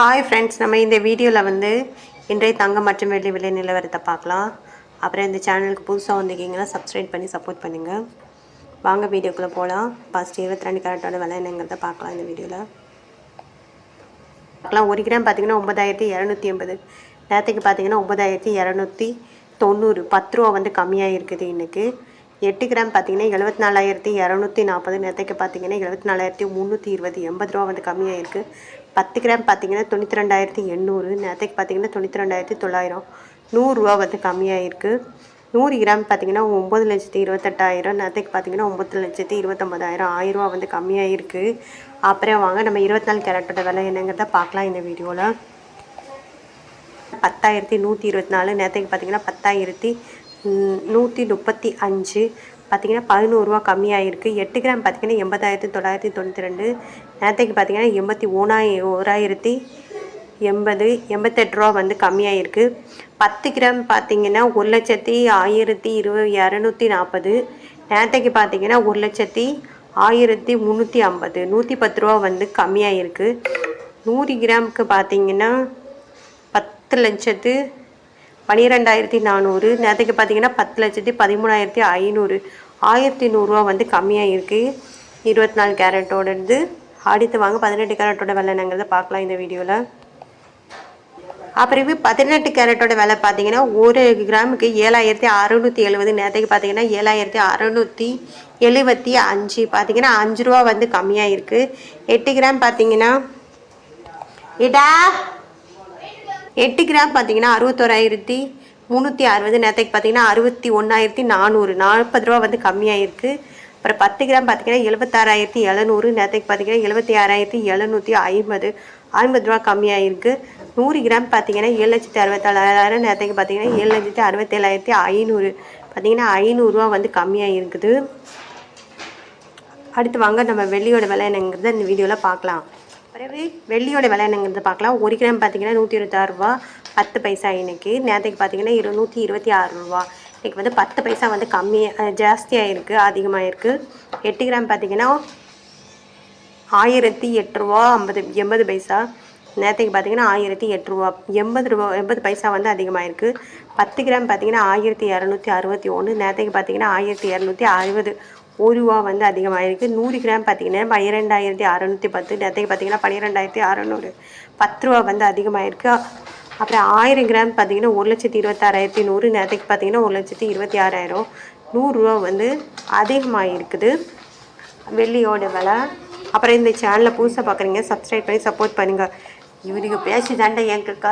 Hi friends நம்ம இந்த வீடியோவில் வந்து இன்றைய தங்கம் மற்றும் வெள்ளி விலை நிலவரத்தை பார்க்கலாம். அப்புறம் இந்த சேனலுக்கு புதுசாக வந்திருக்கீங்கன்னா சப்ஸ்கிரைப் பண்ணி சப்போர்ட் பண்ணுங்கள் வாங்க வீடியோக்குள்ளே போகலாம் ஃபஸ்ட் இருபத்தி ரெண்டு கேரட்டோட விலை என்னங்கிறத பார்க்கலாம் இந்த வீடியோவில் பார்க்கலாம். ஒரு கிராம் பார்த்தீங்கன்னா ஒன்பதாயிரத்தி இரநூத்தி எண்பது. நேரத்துக்கு பார்த்தீங்கன்னா ஒன்பதாயிரத்தி இரநூத்தி தொண்ணூறு. பத்து ரூபா வந்து கம்மியாக இருக்குது இன்றைக்கி எட்டு கிராம் பார்த்தீங்கன்னா எழுபத்தி நாலாயிரத்தி இரநூத்தி நாற்பது நேரத்துக்கு பார்த்தீங்கன்னா எழுபத்தி நாலாயிரத்தி முந்நூற்றி இருபது எண்பது ரூபா வந்து கம்மியாக இருக்குது பத்து கிராம் பார்த்தீங்கன்னா தொண்ணூற்றி ரெண்டாயிரத்தி எண்ணூறு நேரத்துக்கு பார்த்தீங்கன்னா தொண்ணூற்றி ரெண்டாயிரத்தி தொள்ளாயிரம் நூறுரூவா வந்து கம்மியாக இருக்குது நூறு கிராம் பார்த்தீங்கன்னா ஒம்பது லட்சத்தி இருபத்தெட்டாயிரம் நேரத்துக்கு பார்த்தீங்கன்னா ஒம்பது லட்சத்தி இருபத்தொம்பதாயிரம் ஆயிரரூவா வந்து கம்மியாக இருக்குது அப்புறம் வாங்க நம்ம இருபத்தி நாலு கேரட்டோட விலை என்னங்கிறத பார்க்கலாம் இந்த வீடியோவில் பத்தாயிரத்தி நூற்றி இருபத்தி நாலு நேரத்துக்கு பார்த்தீங்கன்னா பத்தாயிரத்தி நூற்றி முப்பத்தி அஞ்சு. பார்த்திங்கன்னா பதினோருவா கம்மியாயிருக்கு. எட்டு கிராம் பார்த்தீங்கன்னா எண்பதாயிரத்தி தொள்ளாயிரத்தி தொண்ணூற்றி ரெண்டு. நேரத்துக்கு பார்த்தீங்கன்னா எண்பத்தி ஓனாயி ஓராயிரத்தி எண்பது எண்பத்தெட்டு ரூபா வந்து கம்மியாயிருக்கு. பத்து கிராம் பார்த்தீங்கன்னா ஒரு லட்சத்தி ஆயிரத்தி இருபது இரநூத்தி நாற்பது நேரத்துக்கு பார்த்திங்கன்னா ஒரு லட்சத்தி ஆயிரத்தி முந்நூற்றி ஐம்பது. நூற்றி பத்து ரூபா வந்து கம்மியாகிருக்கு நூறு கிராமுக்கு பார்த்திங்கன்னா பத்து லட்சத்து பன்னிரெண்டாயிரத்தி நானூறு. நேற்றுக்கு பார்த்தீங்கன்னா பத்து லட்சத்தி பதிமூணாயிரத்தி ஐநூறு. ஆயிரத்தி நூறுரூவா வந்து கம்மியாக இருக்குது இருபத்தி நாலு கேரட்டோடது அடுத்து வாங்க பதினெட்டு கேரட்டோட விலை நாங்கள் பார்க்கலாம் இந்த வீடியோவில் அப்புறம் பதினெட்டு கேரட்டோட விலை பார்த்தீங்கன்னா ஒரு கிராமுக்கு ஏழாயிரத்தி அறுநூற்றி எழுபது நேரத்துக்கு பார்த்தீங்கன்னா ஏழாயிரத்தி அறநூற்றி எழுபத்தி அஞ்சு. பார்த்தீங்கன்னா அஞ்சு ரூபா வந்து கம்மியாக இருக்குது எட்டு கிராம் பார்த்தீங்கன்னா இடா எட்டு கிராம் பார்த்தீங்கன்னா அறுபத்தோராயிரத்தி முந்நூற்றி அறுபது நேரத்துக்கு பார்த்தீங்கன்னா அறுபத்தி ஒன்றாயிரத்தி நானூறு. நாற்பது ரூபா வந்து கம்மியாக இருக்குது அப்புறம் பத்து கிராம் பார்த்தீங்கன்னா எழுபத்தாறாயிரத்தி எழுநூறு நேரத்துக்கு பார்த்தீங்கன்னா எழுபத்தி ஆறாயிரத்தி எழுநூற்றி ஐம்பது. ஐம்பது ரூபா கம்மியாக இருக்குது நூறு கிராம் பார்த்தீங்கன்னா ஏழு லட்சத்தி அறுபத்தாறாயிரம் நேரத்துக்கு பார்த்தீங்கன்னா ஏழு லட்சத்தி அறுபத்தேழாயிரத்தி ஐநூறு. பார்த்தீங்கன்னா ஐநூறுரூவா வந்து கம்மியாக இருக்குது அடுத்து வாங்க நம்ம வெள்ளியோட விலை என்னங்கிறத இந்த வீடியோவில் பார்க்கலாம் பிறகு வெள்ளியோட விலை என்னங்கிறது பார்க்கலாம். ஒரு கிராம் பார்த்தீங்கன்னா நூற்றி இருபத்தாறு ரூபா பத்து பைசா இன்னைக்கு. நேரத்துக்கு பார்த்தீங்கன்னா இரு நூற்றி இருபத்தி ஆறு ரூபா. இன்றைக்கி வந்து பத்து பைசா வந்து கம்மியாக ஜாஸ்தியாக இருக்குது அதிகமாக இருக்குது எட்டு கிராம் பார்த்தீங்கன்னா ஆயிரத்தி எட்டு ரூபா ஐம்பது எண்பது பைசா. நேரத்துக்கு பார்த்தீங்கன்னா ஆயிரத்தி எட்டு ரூபா எண்பது ரூபா எண்பது பைசா வந்து அதிகமாக இருக்குது பத்து கிராம் பார்த்தீங்கன்னா ஆயிரத்தி இரநூத்தி அறுபத்தி ஒன்று நேரத்துக்கு பார்த்தீங்கன்னா ஆயிரத்தி இரநூத்தி அறுபது ஒரு ரூபா வந்து அதிகமாக இருக்குது நூறு கிராம் பார்த்தீங்கன்னா பன்னிரெண்டாயிரத்தி அறநூற்றி பத்து நேரத்துக்கு பார்த்தீங்கன்னா பன்னிரெண்டாயிரத்தி அறநூறு பத்து ரூபா வந்து அதிகமாக இருக்குது அப்புறம் ஆயிரம் கிராம் பார்த்தீங்கன்னா ஒரு லட்சத்தி இருபத்தாறாயிரத்தி நூறு நேரத்துக்கு பார்த்தீங்கன்னா ஒரு லட்சத்தி இருபத்தி ஆறாயிரம் நூறுரூவா வந்து அதிகமாக இருக்குது வெள்ளியோட விலை. அப்புறம் இந்த சேனலை புதுசாக பார்க்குறீங்க சப்ஸ்கிரைப் பண்ணி சப்போர்ட் பண்ணுங்கள் இவனுக்கு பேசி தாண்டா எங்களுக்கு